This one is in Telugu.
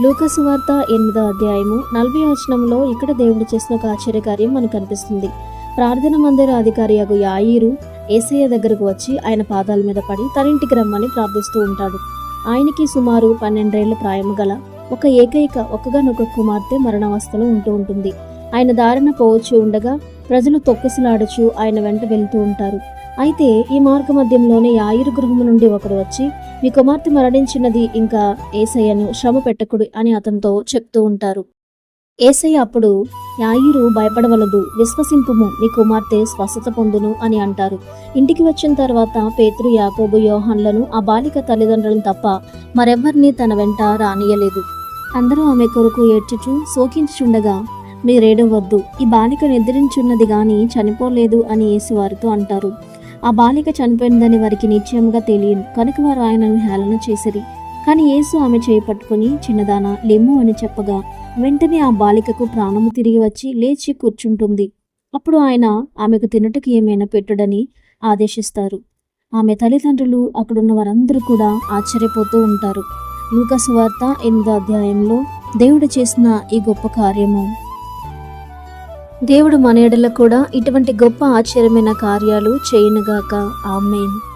లూకసు వార్త ఎనిమిదో అధ్యాయము నలభై వచనంలో ఇక్కడ దేవుడు చేసిన ఒక ఆశ్చర్యకార్యం మనకు కనిపిస్తుంది. ప్రార్థన మందిర అధికారి అగు యాయిరు ఏసయ్య దగ్గరకు వచ్చి ఆయన పాదాల మీద పడి తన రమ్మని ప్రార్థిస్తూ ఉంటాడు. ఆయనకి సుమారు పన్నెండేళ్ళ ప్రాయము గల ఒక ఏకైక ఒకగానొక కుమార్తె మరణావస్థలో ఉంటూ ఉంటుంది. ఆయన దారిన పోవచ్చు ఉండగా ప్రజలు తొక్కిసలాడుచు ఆయన వెంట వెళ్తూ ఉంటారు. అయితే ఈ మార్గ మధ్యంలోనే యాయురు గృహము నుండి ఒకడు వచ్చి మీ కుమార్తె మరణించినది ఇంకా ఏసయ్యను శ్రమ పెట్టకుడు అని అతనితో చెప్తూ ఉంటారు. ఏసయ్య అప్పుడు యాయిరు భయపడవలదు విశ్వసింపుము నీ కుమార్తె స్వస్థత పొందును అని అంటారు. ఇంటికి వచ్చిన తర్వాత పేతురు యాకోబు యోహన్లను ఆ బాలిక తల్లిదండ్రులను తప్ప మరెవ్వరిని తన వెంట రానియలేదు అందరూ ఆమె కొరకు ఏడ్చుచు శోకించుచుండగా మీరేడవద్దు ఈ బాలిక నిద్రించున్నది గాని చనిపోలేదు అని యేసు వారితో అంటారు. ఆ బాలిక చనిపోయిందని వారికి నిశ్చయముగా తెలియదు కనుక వారు ఆయనను హేళన చేసిరి. కానీ యేసు ఆమె చేపట్టుకుని చిన్నదాన లెమ్ము అని చెప్పగా వెంటనే ఆ బాలికకు ప్రాణము తిరిగి వచ్చి లేచి కూర్చుంటుంది. అప్పుడు ఆయన ఆమెకు తినటకు ఏమైనా పెట్టుడని ఆదేశిస్తారు. ఆమె తల్లిదండ్రులు అక్కడున్న వారందరూ కూడా ఆశ్చర్యపోతూ ఉంటారు. లూకసు వార్త ఎనిమిదో అధ్యాయంలో దేవుడు చేసిన ఈ గొప్ప కార్యము దేవుడు మన ఎడల కూడా ఇటువంటి గొప్ప ఆశ్చర్యమైన కార్యాలు చేయనుగాక. ఆమెన్.